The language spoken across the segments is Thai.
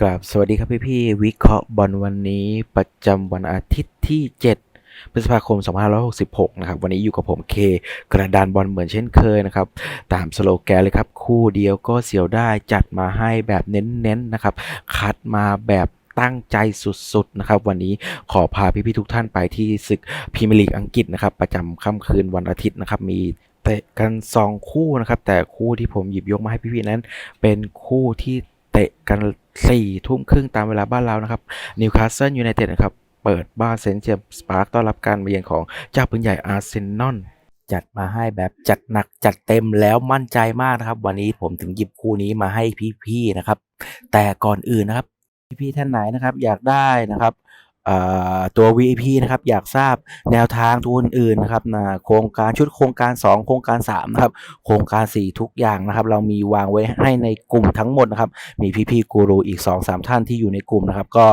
กราบสวัสดีครับพี่พี่ๆวิเคราะห์บอลวันนี้ประจำวันอาทิตย์ที่ 7 พฤษภาคม 2566 นะครับ วันนี้อยู่กับผมเค กระดานบอลเหมือนเช่นเคยนะครับ ตามสโลแกนเลยครับ คู่เดียวก็เสียวได้จัดมาให้แบบเน้นๆนะครับ คัดมาแบบตั้งใจสุดๆนะครับ วันนี้ขอพาพี่ๆทุกท่านไปที่ศึกพรีเมียร์ลีกอังกฤษนะครับ ประจำค่ำคืนวันอาทิตย์นะครับมีเตะกัน 2 คู่นะครับ แต่คู่ที่ผมหยิบยกมาให้พี่ๆนั้น เป็นคู่ที่ เตะกันสี่ทุ่มครึ่งตามเวลาบ้านเรานะครับนิวคาสเซิลยูไนเต็ดนะครับ เปิดบ้านเซนต์เจมส์ปาร์คต้อนรับการมาเยือนของเจ้าปืนใหญ่อาร์เซนอลจัดมาให้แบบจัดหนักจัดเต็มแล้วมั่นใจมากนะครับ วันนี้ผมถึงหยิบคู่นี้มาให้พี่ๆนะครับ แต่ก่อนอื่นนะครับ พี่ๆท่านไหนนะครับ อยากได้นะครับ ตัว VIP นะครับอยากทราบแนวทางทุนอื่นนะครับนะโครงการชุดโครงการ 2 โครงการ3นะครับโครงการ 4 ทุกอย่างนะครับเรามีวางไว้ให้ในกลุ่มทั้งหมดนะครับมีพี่ๆกูรูอีก 2-3 ท่านที่อยู่ในกลุ่มนะครับก็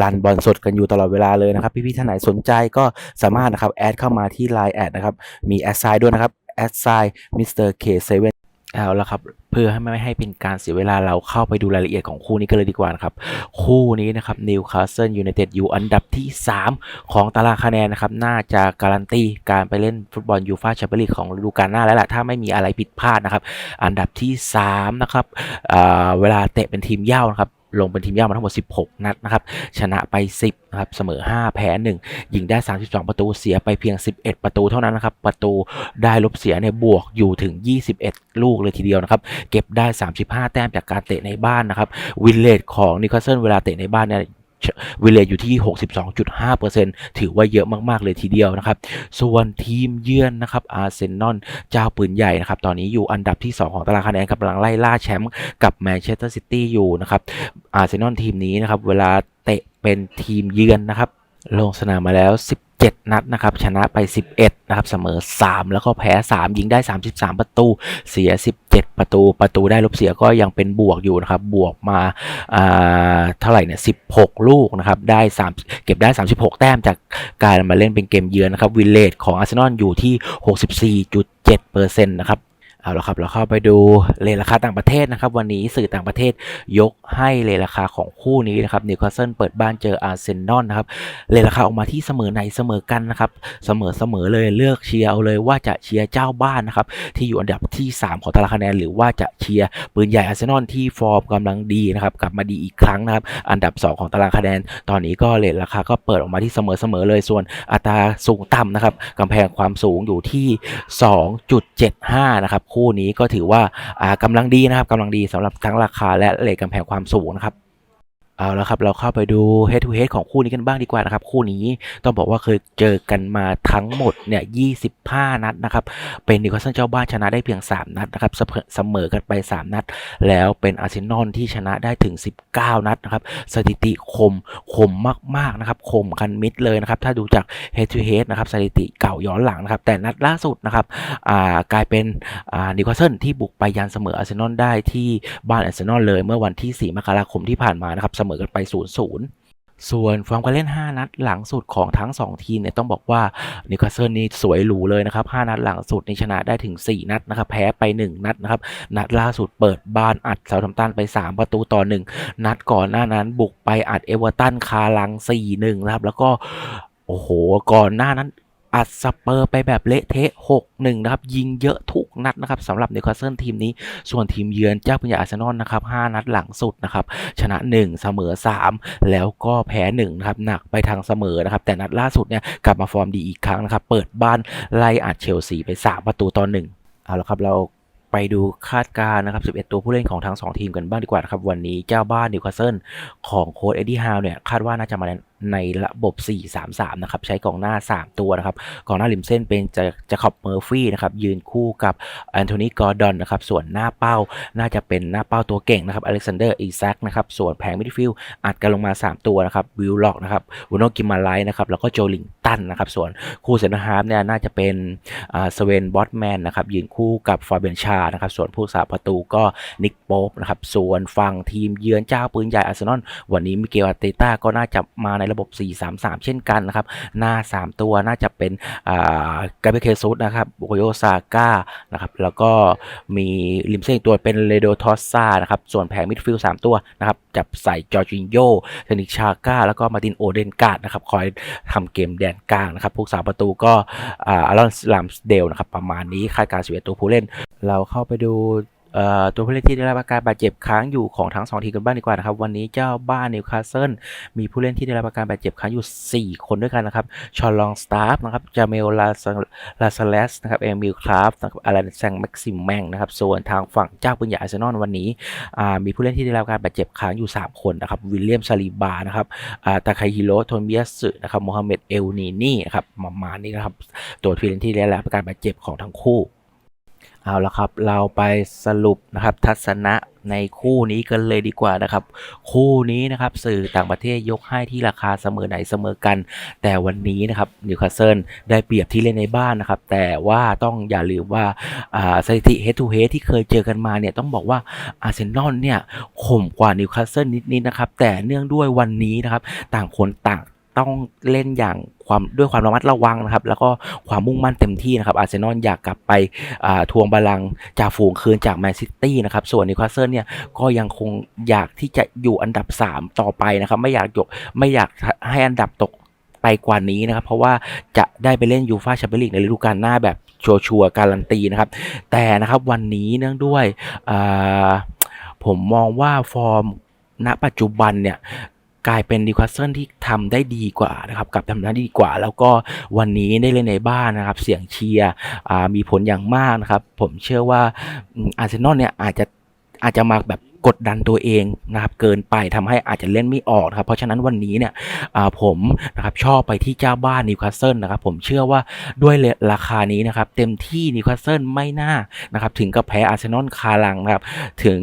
รันบอลสดกันอยู่ตลอดเวลาเลยนะครับพี่ๆท่านไหนสนใจก็สามารถนะครับแอดเข้ามาที่ Line แอดนะครับมีแอดไซด์ด้วยนะครับแอดไซด์มิสเตอร์เคเซเว่น เอาละครับเพื่อให้ไม่ให้เป็นการเสียเวลาเราเข้าไปดูรายละเอียดของคู่นี้กันเลยดีกว่านะครับ คู่นี้นะครับนิวคาสเซิลยูไนเต็ดอยู่อันดับที่ 3 ของตารางคะแนนนะครับ น่าจะการันตีการไปเล่นฟุตบอลยูฟาแชมเปี้ยนลีกของฤดูกาลหน้าแล้วล่ะถ้าไม่มีอะไรผิดพลาดนะครับ อันดับที่ 3 นะครับเวลาเตะเป็นทีมเย้านะครับ ลงเป็นทีมเย่ามาทั้งหมด 16 นัดนะครับ ชนะไป 10 นะครับ เสมอ 5 แพ้ 1 ยิงได้ 32 ประตู เสียไปเพียง 11 ประตูเท่านั้นนะครับ ประตูได้ลบเสียเนี่ยบวกอยู่ถึง 21 ลูกเลยทีเดียวนะครับ เก็บได้ 35 แต้มจากการเตะในบ้านนะครับ วินเลดของนิคาสเซิลเวลาเตะในบ้านเนี่ย วิเลอยู่ที่ 62.5%ถือว่าเยอะมากๆเลยทีเดียวนะครับ ส่วนทีมเยือนนะครับอาร์เซนอลเจ้าปืนใหญ่นะครับ ตอนนี้อยู่อันดับที่ 2 ของตารางคะแนนกำลังไล่ล่าแชมป์กับแมนเชสเตอร์ซิตี้อยู่นะครับ อาร์เซนอลทีมนี้นะครับ เวลาเตะเป็นทีมเยือนนะครับ ลงสนามมาแล้ว 10 7 นัดนะครับชนะไป 11นะครับเสมอ 3 แล้วก็แพ้ 3 ยิงได้ 33 ประตู เสีย 17 ประตู ประตูได้ลบเสียก็ยังเป็นบวกอยู่นะครับบวกมาอ่าเท่าไหร่เนี่ย16 ลูกนะครับได้ 3 เก็บได้ 36 แต้มจากการมาเล่นเป็นเกมเยือนนะครับวิเลตของอาร์เซนอลอยู่ที่ 64.7%นะครับ เอาละครับเราเข้าไปดูเลทราคาต่างประเทศนะครับ วันนี้สื่อต่างประเทศยกให้เลทราคาของคู่นี้นะครับนิวคาสเซิลเปิดบ้านเจออาร์เซนอลนะครับเลทราคาออกมาที่เสมอในเสมอกันนะครับเสมอเสมอเลยเลือกเชียร์เอาเลยว่าจะเชียร์เจ้าบ้านนะครับที่อยู่อันดับที่ 3 ของตารางคะแนนหรือว่าจะเชียร์ปืนใหญ่อาร์เซนอลที่ฟอร์มกำลังดีนะครับกลับมาดีอีกครั้งนะครับอันดับ 2 ของตารางคะแนน ตอนนี้ก็เลทราคาก็เปิดออกมาที่เสมอเสมอเลยส่วนอัตราสูงต่ำนะครับกำแพงความสูงอยู่ที่ 2.75นะครับคูนี้ก็ถือว่ากำกำลังดีนะครับกำลังดีสำหรับทั้งราคาและเลทกำแพงความสูงนะครับ เอาและครับเราเข้าไปดู head to head ของคู่นี้กันบ้างดีกว่านะครับ คู่นี้ต้องบอกว่าเคยเจอกันมาทั้งหมดเนี่ย 25 นัดนะครับ เป็นนิวคาสเซิลเจ้าบ้านชนะได้เพียง 3 นัดนะครับเสมอกันไป 3 นัด แล้วเป็นอาร์เซนอลที่ชนะได้ถึง 19 นัดนะครับ สถิติคมคมมากๆนะครับคมคันมิดเลยนะครับ ถ้าดูจาก head to head นะครับสถิติเก่าย้อนหลังนะครับ แต่นัดล่าสุดนะครับอ่ากลายเป็นอ่านิวคาสเซิลที่บุกไปยันเสมออาร์เซนอลได้ที่บ้านอาร์เซนอลเลยเมื่อวันที่ 4 มกราคมที่ผ่านมานะครับมอกันไป0-0ส่วนฟอร์มการเล่น 5 นัดหลังสุดของทั้ง 2 ทีมเนี่ยต้องบอกว่านิวคาสเซิลนี่สวยหรูเลยนะครับ 5 นัดหลังสุดนี่ชนะได้ถึง 4 นัดนะครับ แพ้ไป 1 นัดนะครับ นัดล่าสุดเปิดบ้านอัดเซาท์แฮมตันไป 3 ประตูต่อ 1 นัดก่อนหน้านั้นบุกไปอัดเอเวอร์ตันคาลัง 4-1 นะครับ แล้วก็โอ้โหก่อนหน้านั้นอัดสเปอร์ไปแบบเละเทะ 6-1 นะครับ ยิงเยอะทุก นัดนะครับสำหรับนิวคาสเซิลทีมนี้ ส่วนทีมเยือนเจ้าพญาอาร์เซนอลนะครับ5นัดหลังสุดนะครับชนะ 1 เสมอ 3 แล้วก็แพ้1นะครับหนักไปทางเสมอนะครับแต่นัดล่าสุดเนี่ยกลับมาฟอร์มดีอีกครั้งนะครับเปิดบ้านไล่อัดเชลซีไป 3 ประตูต่อ1เอาละครับเราไปดูคาดการณ์นะครับ 11 ตัวผู้เล่นของทั้ง 2 ทีมกันบ้างดีกว่านะครับ วันนี้เจ้าบ้านนิวคาสเซิลของโค้ชเอ็ดดี้ฮาวเนี่ย คาดว่าน่าจะมา ในระบบ 4-3-3 นะครับ ใช้กองหน้า 3 ตัวนะครับกองหน้าริมเส้นเป็นจะจะขอบเมอร์ฟี่นะครับ ยืนคู่กับแอนโทนีกอร์ดอนนะครับ ส่วนหน้าเป้าน่าจะเป็นหน้าเป้าตัวเก่งนะครับอเล็กซานเดอร์อีแซกนะครับ ส่วนแผงมิดฟิลด์อัดกันลงมา 3 ตัวนะครับวิลล็อกนะครับวูโนกิมาไลนะครับ แล้วก็โจลิงตันนะครับ ส่วนคู่เซนตอร์ฮาร์ฟเนี่ยน่าจะเป็นสเวนบอตแมนนะครับ ยืนคู่กับฟาเบียนชานะครับ ส่วนผู้สาประตูก็นิกโป๊ปนะครับ ส่วนฝั่งทีมเยือนเจ้าปืนใหญ่อาร์เซนอลวันนี้มิเกลอาร์เตต้าก็น่าจะมาในระบบ 4-3-3 เช่นกันนะครับ หน้า 3 ตัวน่าจะเป็นอ่ากาเบเคซุสนะครับโบโยซาก้านะครับ แล้วก็มีริมเส้นตัวเป็นเรโดทอสซานะครับ ส่วนแผงมิดฟิลด์3ตัวนะครับ จับใส่จอร์จินโยเทนิชาก้า แล้วก็มาตินโอเดนการ์ดนะครับ คอยทำเกมแดนกลางนะครับ พวกสาประตูก็อารอนลามสเดลนะครับ ประมาณนี้คาดการณ์11ตัวผู้เล่น เราเข้าไปดู ตัวผู้เล่นที่ได้รับอาการบาดเจ็บค้างอยู่ของทั้งสองทีมกันบ้างดีกว่านะครับ วันนี้เจ้าบ้านนิวคาสเซิลมีผู้เล่นที่ได้รับอาการบาดเจ็บค้างอยู่ 4 คนด้วยกันนะครับชอลลองสตาฟนะครับจาเมลลาลาซาเลสนะครับเอมิลคราฟนะครับอารันแซงแม็กซิมแมงนะครับส่วนทางฝั่งเจ้าปืนใหญ่อาร์เซนอลวันนี้มีผู้เล่นที่ได้รับการบาดเจ็บค้างอยู่ 3 คนนะครับวิลเลียมซาลีบานะครับตาคาฮิโรโทนเบียสึนะครับโมฮัมเหม็ดเอลนีนี่นะครับประมานี้นะครับตัวผู้เล่นที่ได้รับอาการบาดเจ็บของทั้งคู่ เอาละครับ เราไปสรุปนะครับทัศนะในคู่นี้กันเลยดีกว่านะครับ คู่นี้นะครับสื่อต่างประเทศยกให้ที่ราคาเสมอไหนเสมอกัน แต่วันนี้นะครับนิวคาสเซิลได้เปรียบที่เล่นในบ้านนะครับ แต่ว่าต้องอย่าลืมว่าสถิติ head to head ที่เคยเจอกันมาเนี่ยต้องบอกว่าอาร์เซนอลเนี่ยข่มกว่านิวคาสเซิลนิดๆนะครับ แต่เนื่องด้วยวันนี้นะครับต่างคนต่าง ต้องเล่นอย่างความด้วยความระมัดระวังนะครับ แล้วก็ความมุ่งมั่นเต็มที่นะครับอาร์เซนอลอยากกลับไปทวงบัลลังจ่าฝูงคืนจากแมนซิตี้นะครับ ส่วนนิวคาสเซิลเนี่ยก็ยังคงอยากที่จะอยู่อันดับ 3 ต่อไปนะครับ ไม่อยากยกไม่อยากให้อันดับตกไปกว่านี้นะครับ เพราะว่าจะได้ไปเล่นยูฟาแชมเปี้ยนลีกในฤดูกาลหน้าแบบชัวร์ๆการันตีนะครับ แต่นะครับวันนี้เนื่องด้วยผมมองว่าฟอร์มณปัจจุบันเนี่ย กลายเป็นนิวคาสเซิลที่ทำได้ดีกว่านะครับกับทำได้ดีกว่า แล้วก็วันนี้ได้เล่นในบ้านนะครับ เสียงเชียร์มีผลอย่างมากนะครับ ผมเชื่อว่าอาร์เซนอลเนี่ยอาจจะอาจจะมาแบบ กดดันตัวเองนะครับเกินไปทำให้อาจจะเล่นไม่ออกนะครับเพราะฉะนั้นวันนี้เนี่ยผมนะครับชอบไปที่เจ้าบ้านนิวคาสเซิลนะครับผมเชื่อว่าด้วยราคานี้นะครับเต็มที่นิวคาสเซิลไม่น่านะครับถึงกับแพ้อาร์เซนอลคาลังนะครับถึง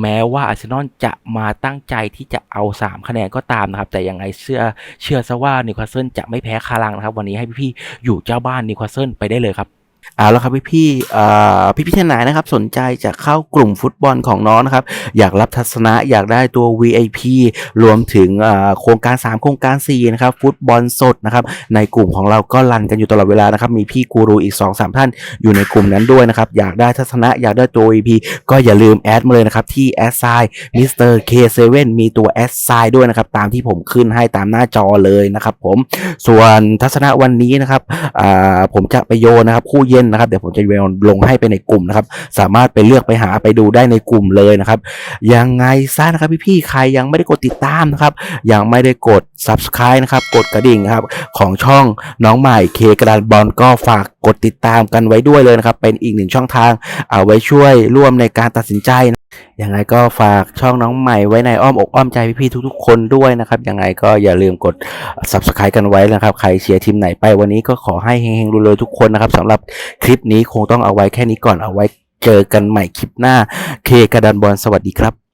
แม้ว่าอาร์เซนอลจะมาตั้งใจที่จะเอา 3 คะแนนก็ตามนะครับแต่ยังไงเชื่อเชื่อซะว่านิวคาสเซิลจะไม่แพ้คาลังนะครับวันนี้ให้พี่ๆอยู่เจ้าบ้านนิวคาสเซิลไปได้เลยครับ เอาละครับพี่พี่พี่พี่ท่านไหนนะครับสนใจจะเข้ากลุ่มฟุตบอลของน้องนะครับ อยากรับทัศนะอยากได้ตัว VIP รวมถึงโครงการ 3 โครงการ4นะครับฟุตบอลสดนะครับในกลุ่มของเราก็รันกันอยู่ตลอดเวลานะครับมีพี่กูรูอีก 2-3 ท่านอยู่ในกลุ่มนั้นด้วยนะครับอยากได้ทัศนะอยากได้ตัว VIP ก็อย่าลืมแอดมาเลยนะครับที่แอดไซน์มิสเตอร์เคเซเว่นมีตัวแอดไซน์ด้วยนะครับตามที่ผมขึ้นให้ตามหน้าจอเลยนะครับผมส่วนทัศนะวันนี้นะครับผมจะไปโยนนะครับคู่เยนนะครับเดี๋ยวผมจะโยนลงให้ไปในกลุ่มนะครับสามารถไปเลือกไปหาไปดูได้ในกลุ่มเลยนะครับยังไงซะนะครับพี่ๆใครยังไม่ได้กดติดตามนะครับยังไม่ได้กด subscribe นะครับกดกระดิ่งครับของช่องน้องใหม่เคกระดานบอลก็ฝากกดติดตามกันไว้ด้วยเลยนะครับเป็นอีกหนึ่งช่องทางเอาไว้ช่วยร่วมในการตัดสินใจนะ ยังไงก็ฝากช่องน้องใหม่ไว้ในอ้อมอกอ้อมใจพี่ๆทุกๆ คนด้วยนะครับยังไงก็อย่าลืมกด subscribe กันไว้นะครับ ใครเชียร์ทีมไหนไปวันนี้ก็ขอให้เฮงๆรวยๆทุกคนนะครับสำหรับคลิปนี้คงต้องเอาไว้แค่นี้ก่อนเอาไว้เจอกันใหม่คลิปหน้าเคกระดานบอลสวัสดีครับ